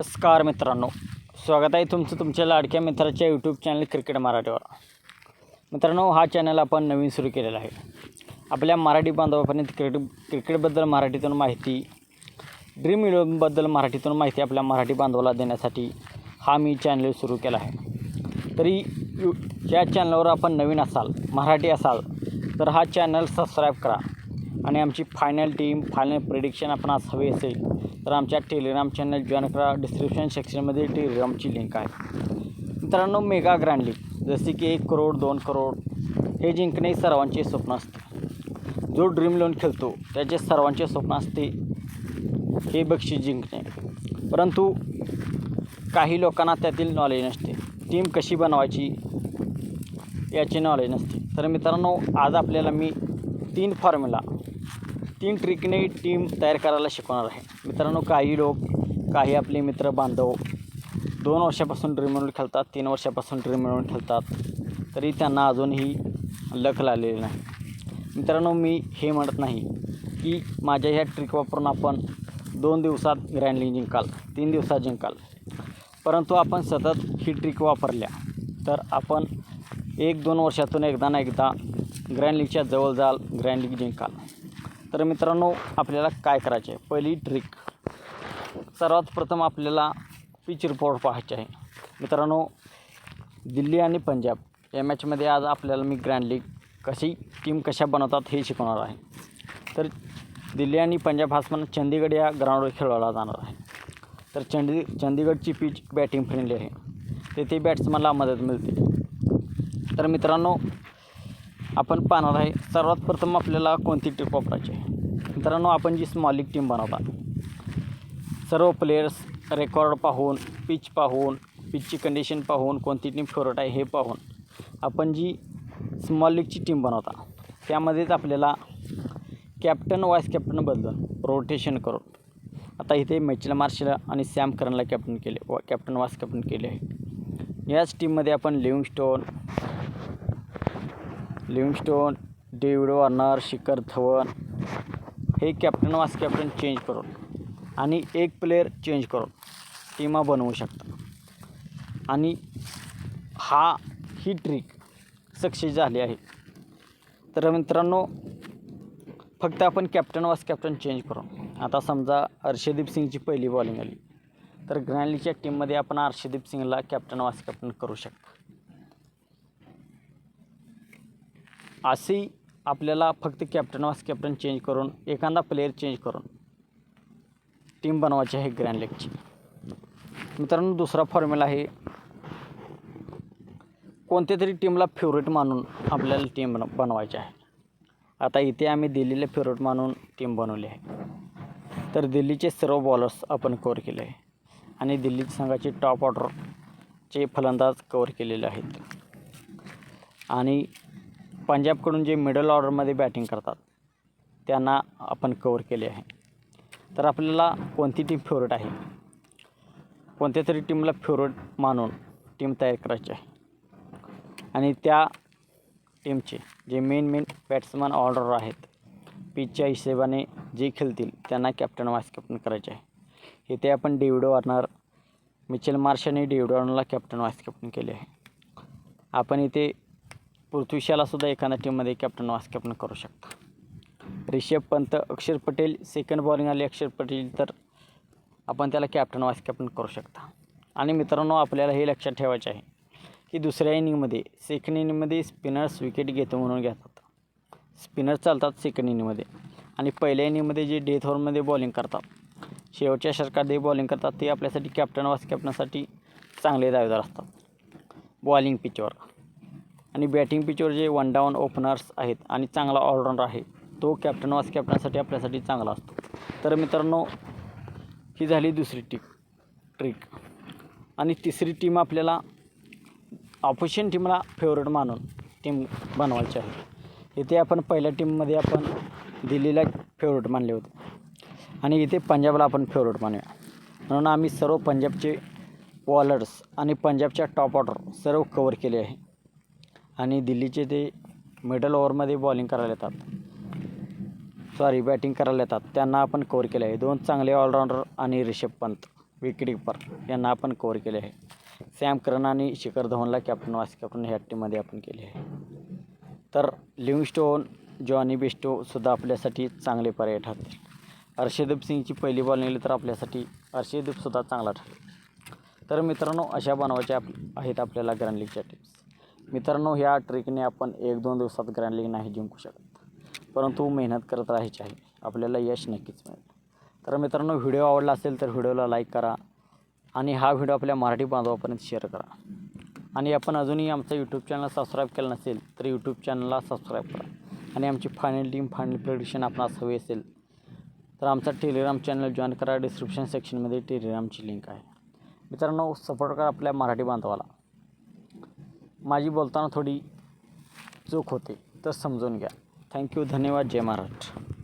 नमस्कार मित्रांनो. स्वागत आहे तुमचं तुमच्या लाडक्या मित्राच्या यूट्यूब चॅनल क्रिकेट मराठीवर. मित्रांनो हा चॅनल आपण नवीन सुरू केलेला आहे. आपल्या मराठी बांधवापर्यंत क्रिकेट क्रिकेटबद्दल मराठीतून माहिती ड्रीम इलेवनबद्दल मराठीतून माहिती आपल्या मराठी बांधवाला देण्यासाठी हा मी चॅनल सुरू केला आहे. तरी यू या चॅनलवर आपण नवीन असाल मराठी असाल तर हा चॅनल सबस्क्राईब करा. आणि आमची फायनल टीम फायनल प्रिडिक्शन आपण आज हवी असेल तर आमच्या टेलिग्राम चॅनल जॉईन करा. डिस्क्रिप्शन सेक्शनमध्ये टेलिग्रामची लिंक आहे. मित्रांनो मेगा ग्रँड लीग जसे की एक करोड दोन करोड हे जिंकणे सर्वांचे स्वप्न असते. जो ड्रीम लोन खेळतो त्याचे सर्वांचे स्वप्न असते हे बक्षीस जिंकणे. परंतु काही लोकांना त्यातील नॉलेज नसते. टीम कशी बनवायची याची नॉलेज नसते. तर मित्रांनो आज आपल्याला मी तीन फॉर्म्युला तीन ट्रिकने टीम तयार करायला शिकवणार आहे. मित्रांनो काही लोक काही आपले मित्र बांधव दोन वर्षापासून ड्रीम म्हणून खेळतात तीन वर्षापासून ड्रीम मिळून खेळतात. तरी त्यांना अजूनही लख लागलेली नाही. मित्रांनो मी हे म्हणत नाही की माझ्या ह्या ट्रिक वापरून आपण दोन दिवसात ग्रँड लीग जिंकाल तीन दिवसात जिंकाल. परंतु आपण सतत ही ट्रिक वापरल्या तर आपण एक दोन वर्षातून एकदा ना एकदा ग्रँड लीगच्या जवळ जाल ग्रँड लीग जिंकाल. तर मित्रांनो आपल्याला काय करायचे आहे पहिली ट्रिक सर्वात प्रथम आपल्याला पिच रिपोर्ट पाहायचे आहे. मित्रांनो दिल्ली आणि पंजाब या मॅचमध्ये आज आपल्याला मी ग्रँड लीग कशी टीम कशा बनवतात हे शिकवणार आहे. तर दिल्ली आणि पंजाब हा सामना चंदीगड या ग्राउंडवर खेळवला जाणार आहे. तर चंदी चंदीगडची पिच बॅटिंग फ्रेंडली आहे. तेथे बॅट्समनला मदत मिळते. तर मित्रांनो आपण पाहणार आहे सर्वात प्रथम आपल्याला कोणती ट्रिप वापरायची आहे? मित्रांनो आपण जी स्मॉल लीग टीम बनवता सर्व प्लेयर्स रेकॉर्ड पाहून पिच पाहून पिचची कंडिशन पाहून कोणती टीम फेवरेट आहे हे पाहून आपण जी स्मॉल लीगची टीम बनवता त्यामध्येच आपल्याला कॅप्टन वाईस कॅप्टन बदलून रोटेशन करून आता इथे मेचल मार्शल आणि सॅम करनला कॅप्टन केले व कॅप्टन वाईस कॅप्टन केले. आहे याच टीममध्ये आपण Livingstone Livingstone David Warner Shikhar Dhawan हे कॅप्टन वास कॅप्टन चेंज करून आणि एक प्लेअर चेंज करून टीमा बनवू शकता आणि हा ही ट्रिक सक्सेस झाली आहे. तर मित्रांनो फक्त आपण कॅप्टन वास कॅप्टन चेंज करून. आता समजा अर्षदीप सिंगची पहिली बॉलिंग आली. तर ग्रँडलीच्या टीममध्ये आपण अर्षदीप सिंगला कॅप्टन वास कॅप्टन करू शकता. अशी आपल्याला फक्त कॅप्टन वास कॅप्टन चेंज करून एखादा प्लेअर चेंज करून टीम बनवायची आहे ग्रँड लेगची मित्रांनो दुसरा फॉर्म्युला आहे कोणत्या तरी टीमला फेवरेट मानून आपल्याला टीम बन बनवायची आहे. आता इथे आम्ही दिल्लीला फेवरेट मानून टीम बनवली आहे. तर दिल्लीचे सर्व बॉलर्स आपण कवर केले आहे. आणि दिल्ली संघाचे टॉप ऑर्डरचे फलंदाज कवर केलेले आहेत. आणि पंजाबकडून जे मिडल ऑर्डरमध्ये बॅटिंग करतात त्यांना आपण कवर केले आहे. तर आपल्याला कोणती टीम फेवरेट आहे? कोणत्या तरी टीमला फेवरेट मानून टीम तयार करायची आहे. आणि त्या टीमचे जे मेन मेन बॅट्समन ऑर्डर आहेत पिचच्या हिशेबाने जे खेळतील त्यांना कॅप्टन वाईस कॅप्टन करायचे आहे. इथे आपण डेव्हिड वॉर्नर मिचेल मार्श आणि डेव्हिड वॉर्नरला कॅप्टन वाईस कॅप्टन केले आहे. आपण इथे पृथ्वीशाला सुद्धा एखाद्या टीममध्ये कॅप्टन वास कॅप्टन करू शकता. रिषभ पंत अक्षर पटेल सेकंड बॉलिंग आली अक्षर पटेल तर आपण त्याला कॅप्टन वाईस कॅप्टन करू शकता. आणि मित्रांनो आपल्याला हे लक्षात ठेवायचे आहे की दुसऱ्या इनिंगमध्ये सेकंड इनिंगमध्ये स्पिनर्स विकेट घेतो म्हणून घेतात. स्पिनर चालतात सेकंड इनिंगमध्ये आणि पहिल्या इनिंगमध्ये जे डेथ ओव्हरमध्ये बॉलिंग करतात शेवटच्या षटकात जे बॉलिंग करतात ते आपल्यासाठी कॅप्टन वाईस कॅप्टनसाठी चांगले दावेदार असतात. बॉलिंग पिचवर आणि बॅटिंग पिचवर जे वन डाऊन ओपनर्स आहेत आणि चांगला ऑलराऊंडर आहे तो कॅप्टन वाईस कॅप्टनसाठी आपल्यासाठी चांगला असतो. तर मित्रांनो ही झाली दुसरी टीम ट्रिक आणि तिसरी टीम आपल्याला ऑपोजिशन टीमला फेवरेट मानून टीम बनवायची आहे. इथे आपण पहिल्या टीममध्ये आपण दिल्लीला फेवरेट मानले होते. आणि इथे पंजाबला आपण फेवरेट मानूया. म्हणून आम्ही सर्व पंजाबचे बॉलर्स आणि पंजाबच्या टॉप ऑर्डर सर्व कवर केले आहे. आणि दिल्लीचे ते मिडल ओव्हरमध्ये बॉलिंग करायला येतात. सॉरी बॅटिंग करायला येतात. त्यांना आपण कवर केलं आहे दोन चांगले ऑलराऊंडर आणि रिषभ पंत विकेटकीपर यांना आपण कवर केले आहे. सॅम करन आणि शिखर धवनला कॅप्टन वाईस कॅप्टन ह्या टीममध्ये आपण केले आहे. तर लिव्हिंगस्टोन जॉनी बेस्टोसुद्धा आपल्यासाठी चांगले पर्याय ठरतील. हर्षदीप सिंगची पहिली बॉल निघाली तर आपल्यासाठी हर्षदीपसुद्धा चांगला ठरेल. तर मित्रांनो अशा बनवायच्या आप आहेत आपल्याला ग्रँड लीगच्या टिप्स मित्रांनो ह्या ट्रेकने आपण एक दोन दिवसात ग्रँड लीग नाही जिंकू शकत. परंतु मेहनत करत राहायची आहे. आपल्याला यश नक्कीच मिळेल. तर मित्रांनो व्हिडिओ आवडला असेल तर व्हिडिओला लाईक करा आणि हा व्हिडिओ आपल्या मराठी बांधवापर्यंत शेअर करा. आणि आपण अजूनही आमचं यूट्यूब चॅनल सबस्क्राईब केलं नसेल तर यूट्यूब चॅनलला सबस्क्राईब करा. आणि आमची फायनल टीम फायनल प्रेडिक्शन आपणास हवी असेल तर आमचा टेलिग्राम चॅनल जॉईन करा. डिस्क्रिप्शन सेक्शनमध्ये टेलिग्रामची लिंक आहे. मित्रांनो सपोर्ट करा आपल्या मराठी बांधवाला. माझी बोलताना थोडी चूक होते तर समजून घ्या. थँक्यू धन्यवाद जय महाराष्ट्र.